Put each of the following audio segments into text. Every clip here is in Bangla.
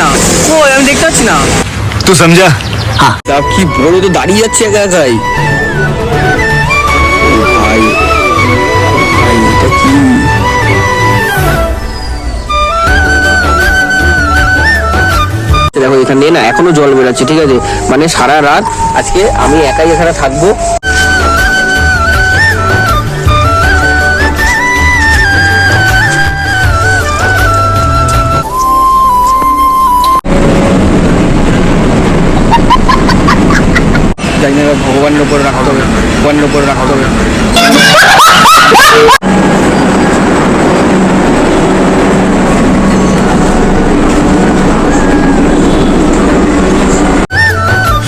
না। আমি দেখতে পাচ্ছি না। সমঝা কি বড় তো দাঁড়িয়ে যাচ্ছে একা একাই। দেখো এখানে না এখনও জল বেরোচ্ছে ঠিক আছে? মানে সারা রাত আজকে আমি একাই এখানে থাকব। ভগবানের উপরে রাখতে হবে ভগবানের উপরে রাখতে হবে।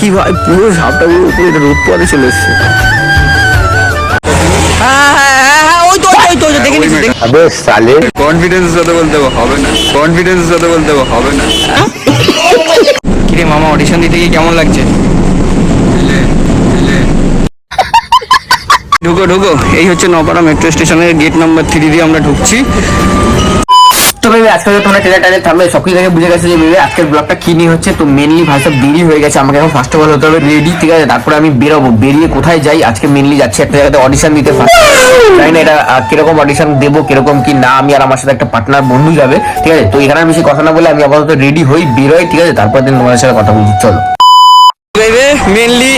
কি ভাই পুরো সাপটা পুরো উপরে রোদ চলে এসছে। কনফিডেন্স বলতে হবে না। কনফিডেন্স বলতে হবে না। মামা অডিশন কেমন লাগছে? ঢুকো ঢুকো। এই হচ্ছে নপাড়া মেট্রো স্টেশনের গেট নাম্বার থ্রি দিয়ে আমরা ঢুকছি। তো আজকে আজকের ব্লগটা হচ্ছে? তো মেনলি হয়ে গেছে, আমাকে এখন ফার্স্ট হতে হবে রেডি ঠিক আছে? তারপরে আমি বেরোবো। বেরিয়ে কোথায় যাই? আজকে মেনলি যাচ্ছি একটা জায়গাতে না এটা কীরকম অডিশন দেবো, কীরকম কি না, আমি আর আমার সাথে একটা পার্টনার বন্ধু যাবে, ঠিক আছে? তো এখানে আর বেশি কথা না বলে আমি আপাতত রেডি হই, বেরোই, ঠিক আছে? তারপর দিন তোমাদের সাথে কথা বলছি চলো। মেনলি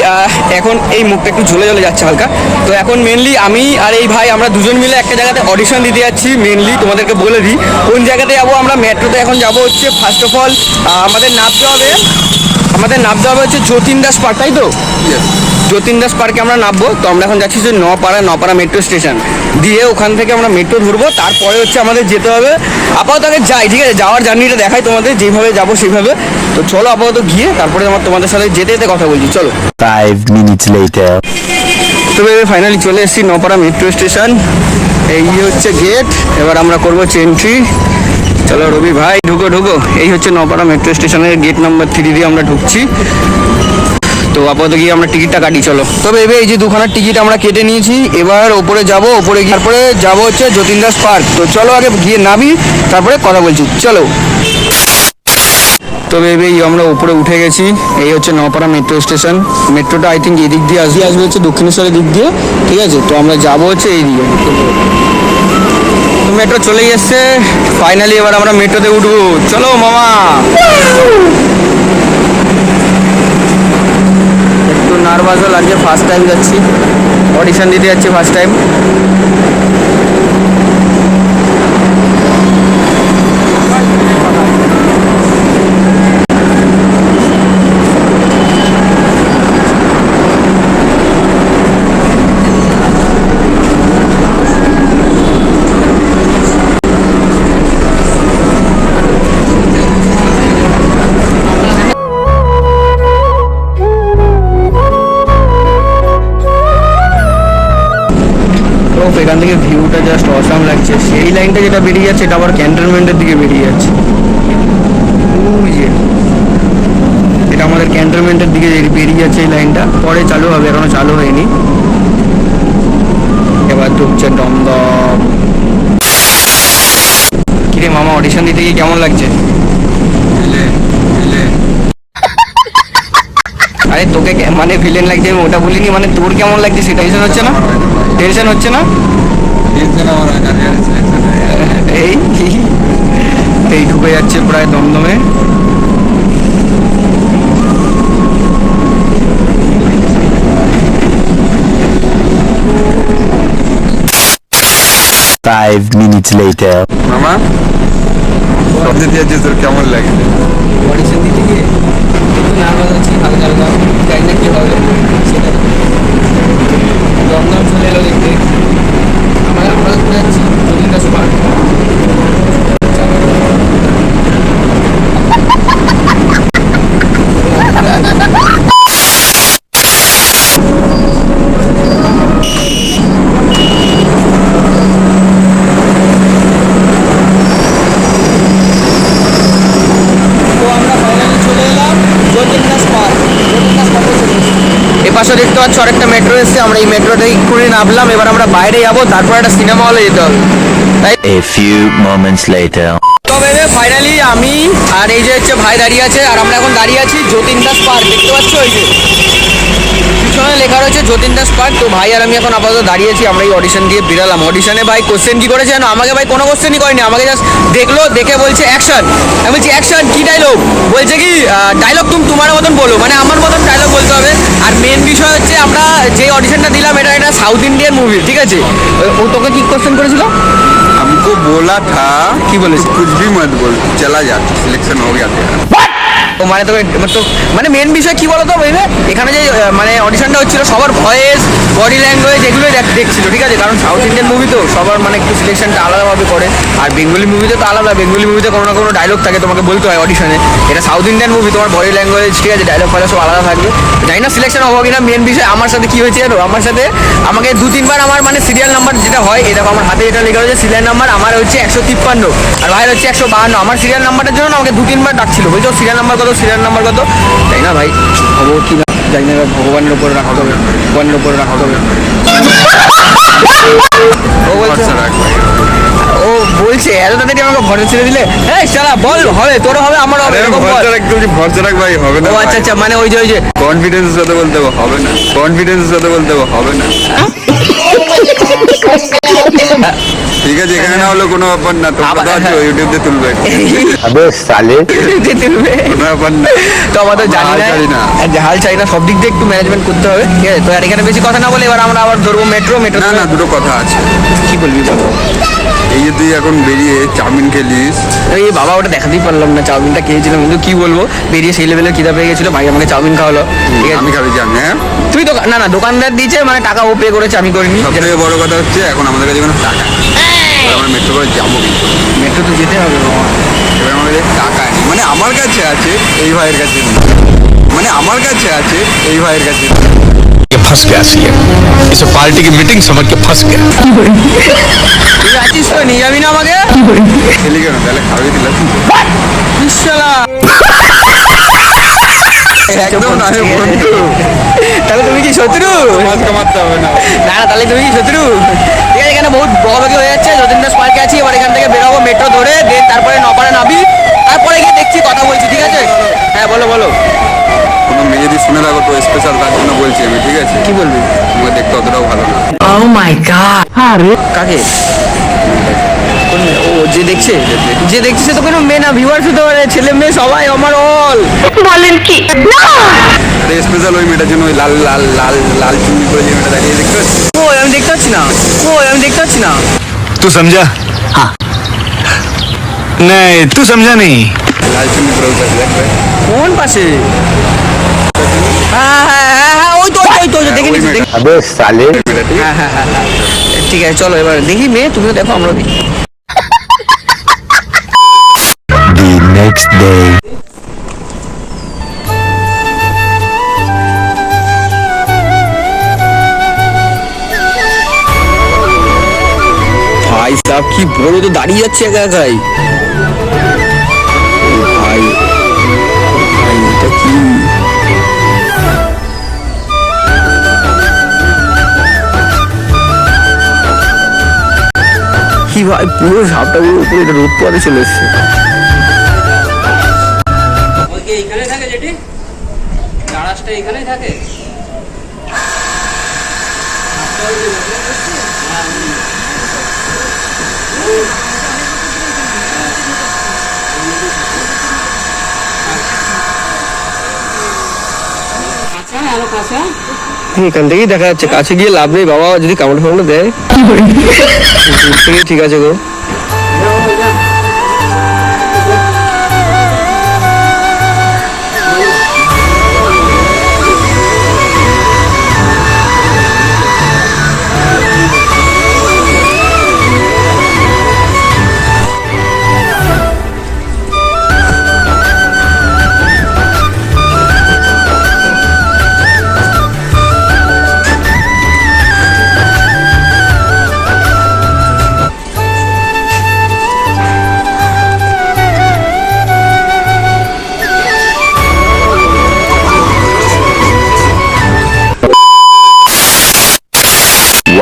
এখন এই মুখটা একটু ঝুলে ঝুলে যাচ্ছে হালকা। তো এখন মেনলি আমি আর এই ভাই আমরা দুজন মিলে একটা জায়গাতে অডিশন দিতে যাচ্ছি মেনলি তোমাদেরকে বলে দিই। কোন জায়গাতে যাব আমরা? মেট্রোতে এখন যাব হচ্ছে ফার্স্ট অফ অল আমাদের নামতে হবে, আমাদের নামতে হবে হচ্ছে যতীন দাস পার্ক তাই তো? যতীন দাস পার্কে আমরা নামবো। তো আমরা এখন যাচ্ছি যে নপাড়া নপাড়া মেট্রো স্টেশন। দিয়ে ওখান থেকে আমরা মেট্রো ধরবো। তারপরে হচ্ছে আমাদের যেতে হবে। আপাতত আগে যাই ঠিক আছে? যাওয়ার জার্নিটা দেখাই তোমাদের যেভাবে যাব সেইভাবে তো চলো আপাতত গিয়ে তারপরে আমার তোমাদের সাথে যেতে যেতে কথা বলছি। চলো। Five minutes later. তবে ফাইনালি চলে এসেছি নপাড়া মেট্রো স্টেশন। এই হচ্ছে গেট এবার আমরা করব এন্ট্রি চলো রবি ভাই ঢুকো ঢুকো। এই হচ্ছে নপাড়া মেট্রো স্টেশনের গেট নাম্বার থ্রি দিয়ে আমরা ঢুকছি। তো আপাতত গিয়ে আমরা টিকিটটা কাটি চলো। তবে এবার এই যে দুখানার টিকিট আমরা কেটে নিয়েছি এবার ওপরে যাব ওপরে গিয়ে তারপরে যাব হচ্ছে যতীন দাস পার্ক। তো চলো আগে গিয়ে নামি তারপরে কথা বলছি। চলো। তবে এই আমরা উপরে উঠে গেছি এই হচ্ছে নপাড়া মেট্রো স্টেশন। মেট্রোটা আই থিঙ্ক এদিক দিয়ে আসবে। আসবে হচ্ছে দক্ষিণেশ্বরের দিক দিয়ে ঠিক আছে? তো আমরা যাব হচ্ছে এই দিকে। তো মেট্রো চলেই এসছে। ফাইনালি এবার আমরা মেট্রোতে উঠবো। চলো মামা। একটু নার্ভাসও লাগছে ফার্স্ট টাইম যাচ্ছি। অডিশন দিতে যাচ্ছি ফার্স্ট টাইম তো এখান থেকে ভিউটা জাস্ট অসাম লাগছে। সেই লাইনটা যেটা বেরিয়ে যাচ্ছে, এটা আবার ক্যান্টনমেন্টের দিকে বেরিয়ে যাচ্ছে। এটা আমাদের ক্যান্টনমেন্টের দিকে বেরিয়ে যাচ্ছে এই লাইনটা পরে চালু হবে, এখনও চালু হয়নি। এবার ঢুকছে দমদম। কিরে মামা অডিশন দিতে গিয়ে কেমন লাগছে? আরে তোকে মানে ভিলেন লাগছে আমি ওটা বলিনি মানে তোর কেমন লাগছে সেটা টেনশন হচ্ছে না? টেনশন হচ্ছে না? এই এই ঢুকে যাচ্ছে প্রায় দমদমে। Five minutes later. মামা তোর কেমন লাগে? অডিশন দিতে গিয়ে একটু নার্ভাস আছি হালকা হালকা জানি না কী হবে সেটা দমদম চলে এলো দেখতে আমরা আমরা ঘুরে যাচ্ছি যতীন দাস পার্ক তো আমরা ফাইনালি চলে এলাম যতীন দাস পার্ক যতীন দাস পার্কে চলে এসেছি এপাশে দেখতে পাচ্ছ আরেকটা মেট্রো এসছে আমরা এই মেট্রোটা করে নামলাম এবার আমরা বাইরে যাব তারপর একটা সিনেমা হলে যেতে হবে। তাই A few moments later. তবে ফাইনালি আমি আর এই যে হচ্ছে ভাই দাঁড়িয়ে আছে আর আমরা এখন দাঁড়িয়ে আছি যতীন দাস পার্ক দেখতে পাচ্ছ ওই যে? পিছনে লেখা রয়েছে যতীন দাস পার্ক তো ভাই আর আমি এখন আপাতত দাঁড়িয়েছি আমরা এই অডিশন দিয়ে বেরালাম। অডিশনে ভাই কোশ্চেন কি করেছে জানো? আমাকে ভাই কোনো কোশ্চেনই করেনি আমাকে জাস্ট দেখল দেখে বলছে অ্যাকশন আমি বলছি অ্যাকশন কি ডায়লগ বলছে কি ডায়লগ তুমি তোমার মতন বলো। মানে আমার মতন ডায়লগ বলতে হবে। মেন বিষয় হচ্ছে আমরা যে অডিশনটা দিলাম এটা একটা সাউথ ইন্ডিয়ান মুভি ঠিক আছে ও- ও তোকে কি কোশ্চেন করেছিল हमको बोला था কি বলেছে कुछ भी मत बोल चला जा सिलेक्शन हो गया तेरा ও মানে তোকে তো মানে মেন বিষয় কি বলতো বুঝলে এখানে যে মানে অডিশনটা হচ্ছিল সবার ভয়েস বডি ল্যাঙ্গুয়েজ এগুলোই দেখ, দেখছিল, ঠিক আছে? কারণ সাউথ ইন্ডিয়ান মুভি তো সবার মানে একটু সিলেকশনটা আলাদাভাবে করে। আর বেঙ্গলি মুভিতে তো আলাদা বেঙ্গলি মুভিতে কোনো না কোনো ডায়লগ থাকে, তোমাকে বলতে হয় অডিশনে এটা সাউথ ইন্ডিয়ান মুভি তোমার বডি ল্যাঙ্গুয়েজ ঠিক আছে? ডায়লগ ফায়লগ সব আলাদা থাকবে। জানি না সিলেকশন হব কিনা মেন বিষয় আমার সাথে কি হয়েছে আমার সাথে আমাকে দু তিনবার আমার মানে সিরিয়াল নাম্বার যেটা হয়, এটা আমার হাতে এটা লেখা রয়েছে সিরিয়াল নাম্বার আমার হচ্ছে একশো তিপ্পান্ন, আর ভাইয়ের হচ্ছে একশো বাহান্ন। আমার সিরিয়াল নাম্বারটার জন্য আমাকে দু তিনবার ডাকছিল বলছো সিরিয়াল নাম্বার কত? সিরিয়াল নাম্বার কত? তাই না ভাই। খবর কি না জানি না ভগবানের উপর রাখা হবে ভগবানের উপর রাখা হবে। আচ্ছা, ও বলছে এত তাড়াতাড়ি আমাকে ভরসা ছেড়ে দিলে? এই শালা বল হবে তোর হবে আমার হবে ভরসা রাখ ভাই হবে না ও আচ্ছা আচ্ছা মানে ওই যে ওই যে। কনফিডেন্স সাথে বলতে হবে না। কনফিডেন্স সাথে বলতে হবে না। ঠিক আছে এখানে না হলো কোনো ব্যাপার না তোমরা তো ইউটিউব দিয়ে তুলবে। আবে সালে ইউটিউবে তুলবে। কোনো ব্যাপার না। তো আমাদের জানি না আর হাল চাই না সব দিক দিয়ে একটু ম্যানেজমেন্ট করতে হবে ঠিক আছে? তো আর এখানে বেশি কথা না বলে এবার আমরা আবার ধরবো মেট্রো মেট্রো না না দুটো কথা আছে। কি বলবি বল? এই যে তুই এখন বেরিয়ে চাউমিন খেলিস। এই বাবা ওটা দেখাতেই পারলাম না চাউমিনটা খেয়েছিলাম কিন্তু কি বলব? বেরিয়ে সেই লেভেলের খিদা পেয়ে গেছিল ভাই আমাকে চাউমিন খাওয়ালো ঠিক আছে? আমি খাবি চাউমিন হ্যাঁ? তুই তো না না দোকানদার দিয়েছে মানে টাকা ও পে করেছে আমি করিনি সবথেকে বড় কথা হচ্ছে এখন আমাদের কাছে কোনো টাকা আমরা মেট্রো করে যাবো কিন্তু মেট্রো তো যেতে হবে বাবা এবার আমার কাছে টাকা নেই মানে আমার কাছে আছে এই ভাইয়ের কাছে নেই মানে আমার কাছে আছে এই ভাইয়ের কাছে নেই ये फंस गया सीएम इसे पार्टी की मीटिंग समझ के फंस गया তুই আছিস তো নিয়ে যাবি না আমাকে খেলি কেন তাহলে খাবি দিলাম ইশালা একদম না রে বন্ধু তাহলে তুমি কি শত্রু? কামাতে হবে না। না তাহলে তুমি কি শত্রু? ঠিক আছে এখানে বহুত বকাবকি হয়ে যাচ্ছে যতীন দাস পার্কে আছি এবার এখান থেকে বেরোবো মেট্রো ধরে দেন তারপরে নপাড়ে নাবি তারপরে গিয়ে দেখছি কথা বলছি ঠিক আছে? হ্যাঁ বলো বলো। কোনো মেয়ে যদি শুনে রাখো তো স্পেশাল তার জন্য বলছি আমি ঠিক আছে? কি বলবি? তোমাকে দেখতে অতটাও ভালো না। ও মাই গড আরে কাকে? যে দেখছে যে দেখছে সে তো কোনো মেয়ে না ভিউয়ার্স হতে পারে ছেলে মেয়ে সবাই আমার অল বলেন কি না স্পেশাল ওই মেয়েটার জন্য ওই লাল লাল লাল লাল চুন্নি করে যে মেয়েটা দাঁড়িয়ে দেখতে পাচ্ছিস? ও আমি দেখতে পাচ্ছি না ও আমি দেখতে পাচ্ছি না तू समझा हाँ नहीं तू समझा नहीं লাল চুন্নি করে বসে আছে, দেখবে কোন পাশে হ্যাঁ হ্যাঁ হ্যাঁ হ্যাঁ ওই তো ওই তো, ওই তো ওই তো, দেখে ওই নিচ্ছি মেয়েটা। अबे साले মেয়েটা ঠিক আছে? হ্যাঁ হ্যাঁ হ্যাঁ হ্যাঁ ঠিক আছে চলো এবার দেখি মেয়ে তুমিও দেখো আমরাও দেখি Next day. ভাই সাহ কি বড় তো, দাঁড়িয়ে যাচ্ছে একা একাই। কি? ভাই, পুরো পুরো উপরে এটা রোদ পোয়াতে চলে এসছে। থাকে এখান থেকেই দেখা যাচ্ছে কাছে গিয়ে লাভ নেই বাবা যদি কামড় ফামড় দেয়। থেকে ঠিক আছে গো।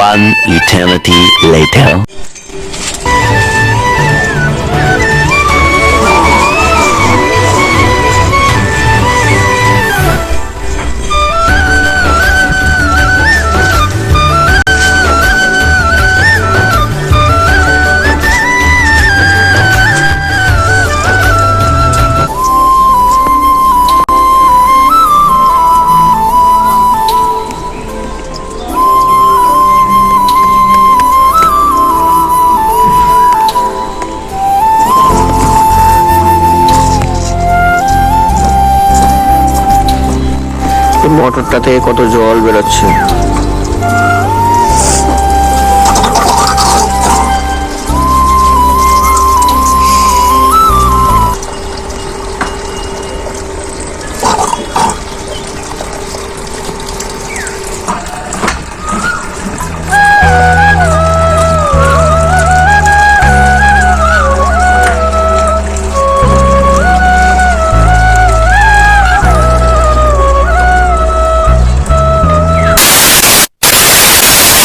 One eternity later মোটরটা থেকে কত জল বেরোচ্ছে?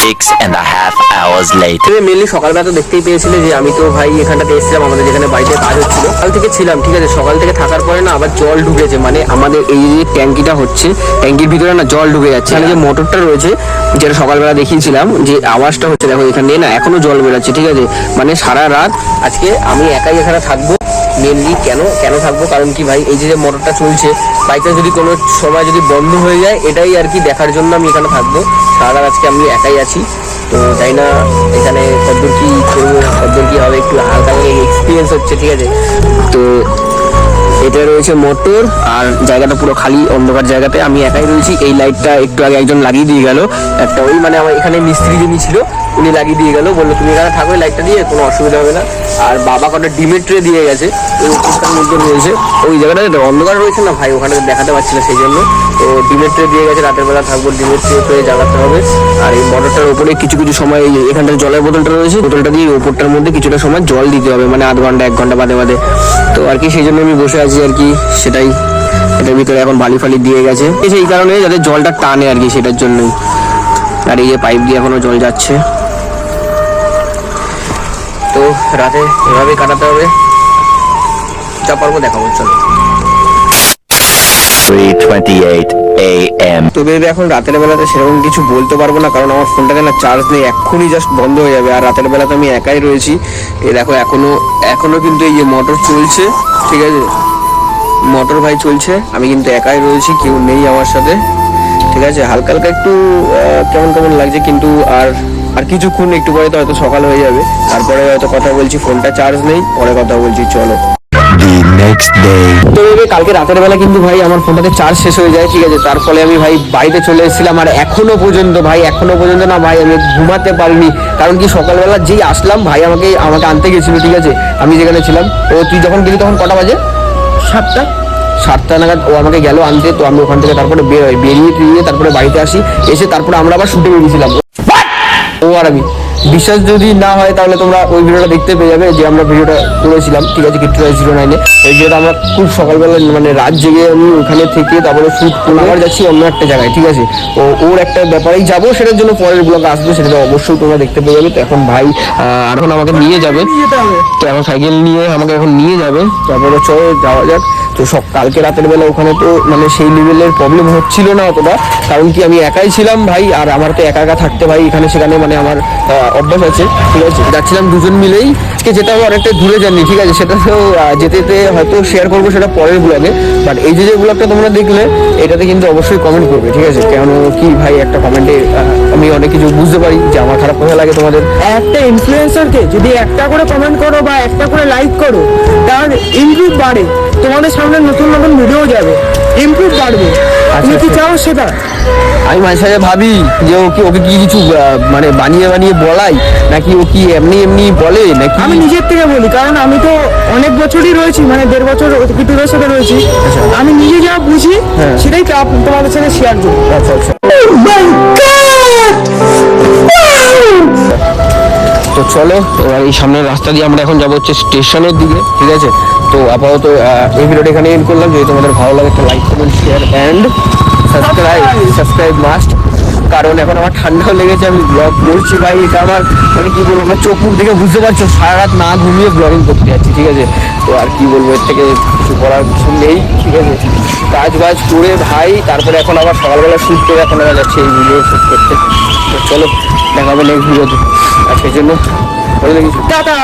Six and a half hours later. তুমি মেনলি সকালবেলা তো দেখতেই পেয়েছিলে যে আমি তো ভাই এখানটাতে এসেছিলাম, আমাদের যেখানে বাড়িতে কাজ হচ্ছিল। সকাল থেকে ছিলাম, ঠিক আছে? সকাল থেকে থাকার পরে না আবার জল ঢুকেছে মানে আমাদের এই যে ট্যাঙ্কিটা হচ্ছে, ট্যাঙ্কির ভিতরে না জল ঢুকে যাচ্ছে। এখানে যে মোটরটা রয়েছে, যেটা সকালবেলা দেখিয়েছিলাম, যে আওয়াজটা হচ্ছে, দেখো এখানে না এখনও জল বেরোচ্ছে, ঠিক আছে? মানে সারা রাত, আজকে আমি একাই এখানে থাকব মেনলি কেন কেন থাকব? কারণ কি ভাই, এই যে মোটরটা চলছে বাইকটা যদি কোনো সময় যদি বন্ধ হয়ে যায়, এটাই আর কি দেখার জন্য আমি এখানে থাকব। সারা আজকে আমি একাই আছি, তো তাই না, এখানে কতদূর কী করব, কতদূর কী হবে, একটু হালকা এক্সপিরিয়েন্স হচ্ছে, ঠিক আছে? তো এটা রয়েছে মোটর, আর জায়গাটা পুরো খালি অন্ধকার জায়গাতে। আমি একাই রয়েছি, এই লাইটটা একটু আগে একজন লাগিয়ে দিয়ে গেল। একটা ওই মানে আমার এখানে মিস্ত্রি যিনি ছিল, উনি লাগিয়ে দিয়ে গেল। বলল, তুমি এখানে থাকো লাইটটা দিয়ে, কোনো অসুবিধা হবে না। আর বাবা কটা ডিমের ট্রে দিয়ে গেছে ওই উপরটার মধ্যে রয়েছে। ওই জায়গাটাতে তো অন্ধকার রয়েছে না ভাই, ওখানে দেখাতে পারছি না সেই জন্য। তো ডিমের ট্রে দিয়ে গেছে, রাতের বেলা থাকব, ডিমের ট্রে করে জ্বালাতে হবে। আর এই মোটরটার উপরে কিছু কিছু সময় এই এখানটার জলের বোতলটা রয়েছে, বোতলটা দিয়ে ওপরটার মধ্যে কিছুটা সময় জল দিতে হবে মানে আধ ঘণ্টা, এক ঘণ্টা বাদে বাদে। তো আর কি সেই জন্য আমি বসে আছি আর কি, সেটাই। এটার ভিতরে এখন বালি ফালি দিয়ে গেছে। সেই কারণে যাতে জলটা টানে আর কি, সেটার জন্যই। আর এই যে পাইপ দিয়ে এখনও জল যাচ্ছে। তো রাতে এভাবেই কাটাতে হবে। যা পারব দেখাবো, চলো। 3:28 a.m. তো বেবি, এখন রাতের বেলাতে সেরকম কিছু বলতে পারব না, কারণ আমার ফোনটাতে না চার্জ নেই এক্ষুনি জাস্ট বন্ধ হয়ে যাবে। আর রাতের বেলাতে আমি একাই রয়েছি। এই দেখো, এখনও এখনও কিন্তু এই যে মোটর চলছে, ঠিক আছে? মোটর ভাই চলছে, আমি কিন্তু একাই রয়েছি, কেউ নেই আমার সাথে, ঠিক আছে? হালকা হালকা একটু কেমন কেমন লাগছে, কিন্তু আর আর কিছুক্ষণ একটু পরে তো হয়তো সকাল হয়ে যাবে। তারপরে হয়তো কথা বলছি ফোনটা চার্জ নেই, পরে কথা বলছি, চলো। The next day. তো ভেবে কালকে রাতের বেলা কিন্তু ভাই আমার ফোনটাতে চার্জ শেষ হয়ে যায় ঠিক আছে? তার ফলে আমি ভাই বাড়িতে চলে এসেছিলাম আর এখনও পর্যন্ত ভাই এখনও পর্যন্ত না ভাই আমি ঘুমাতে পারিনি। কারণ কি সকালবেলা যেই আসলাম ভাই আমাকে আমাকে আনতে গেছিল ঠিক আছে? আমি যেখানে ছিলাম ও তুই যখন গেলি তখন কটা বাজে? সাতটা। সাতটা নাগাদ ও আমাকে গেল আনতে তো আমি ওখান থেকে তারপরে বের হই বেরিয়ে টেরিয়ে তারপরে বাড়িতে আসি এসে তারপরে আমরা আবার শুটে বেরিয়েছিলাম ও আর আমি। বিশ্বাস যদি না হয় তাহলে তোমরা ওই ভিডিওটা দেখতে পেয়ে যাবে যে আমরা ভিডিওটা করেছিলাম। ঠিক আছে কিট্টু জিরো নাইনে ওই ভিডিওটা আমরা খুব সকালবেলা মানে রাত জেগে আমি ওখানে থেকে তারপরে শুট করে আবার যাচ্ছি অন্য একটা জায়গায় ঠিক আছে? ও ওর একটা ব্যাপারেই যাব সেটার জন্য পরের ব্লগ আসবে সেটা অবশ্যই তোমরা দেখতে পেয়ে যাবে। তো এখন ভাই আহ, এখন আমাকে নিয়ে যাবে। তো এখন সাইকেল নিয়ে আমাকে এখন নিয়ে যাবে। তারপরে চলো যাওয়া যাক। তো সব, কালকে রাতের বেলা ওখানে তো মানে সেই লেভেলের প্রবলেম হচ্ছিল না অতটা। কারণ কি, আমি একাই ছিলাম ভাই, আর আমার তো একা একা থাকতে ভাই, এখানে সেখানে মানে আমার অভ্যাস আছে, ঠিক আছে? যাচ্ছিলাম দুজন মিলেই কে যেতে হবে অনেকটা দূরে জানি ঠিক আছে? সেটা তো যেতে যেতে হয়তো শেয়ার করব সেটা পরের ব্লগে বাট এই যে যে ব্লগটা তোমরা দেখলে, এটাতে কিন্তু অবশ্যই কমেন্ট করবে, ঠিক আছে? কেন কি ভাই, একটা কমেন্টে আমি অনেক কিছু বুঝতে পারি, যে আমার খারাপ কথা লাগে তোমাদের। একটা ইনফ্লুয়েন্সারকে যদি একটা করে কমেন্ট করো বা একটা করে লাইক করো তাহলে ইমপ্রুভ বাড়ে। তোমাদের সামনে নতুন নতুন ভিডিও যাবে। ইমপ্রুভ বাড়বে। তুমি কি চাও সেটা? আমি মাঝে সাঝে ভাবি যে ও কি ওকে কি কিছু মানে বানিয়ে বানিয়ে বলাই? নাকি ও কি এমনি এমনি বলে? নাকি আমি নিজের থেকে বলি কারণ আমি তো অনেক বছরই রয়েছি মানে দেড় বছর কিটুরের সাথে রয়েছি। আমি নিজে যা বুঝি সেটাই তোমাদের সাথে শেয়ার করব। আচ্ছা আচ্ছা। চলো এবার এই সামনের রাস্তা দিয়ে আমরা এখন যাব হচ্ছে স্টেশনের দিকে ঠিক আছে? তো আপাতত এই ভিডিওটা এখানে এন্ড করলাম। যদি তোমাদের ভালো লাগে তো like comment share and subscribe subscribe must কারণ এখন আমার ঠান্ডাও লেগেছে আমি ব্লগ করছি ভাই এটা আমার মানে কী বলব আমার চোখ মুখ দেখে বুঝতে পারছ সারা রাত না ঘুমিয়ে ব্লগিং করতে যাচ্ছি ঠিক আছে? তো আর কি বলব এর থেকে কিছু করার কিছু নেই ঠিক আছে? কাজ বাজ করে ভাই তারপরে এখন আবার সকালবেলা শ্যুট করে এখন আবার যাচ্ছে এই ভিডিও শ্যুট করতে। তো চলো দেখাবে নেক্সট ভিডিওতে আজকের জন্য টাটা!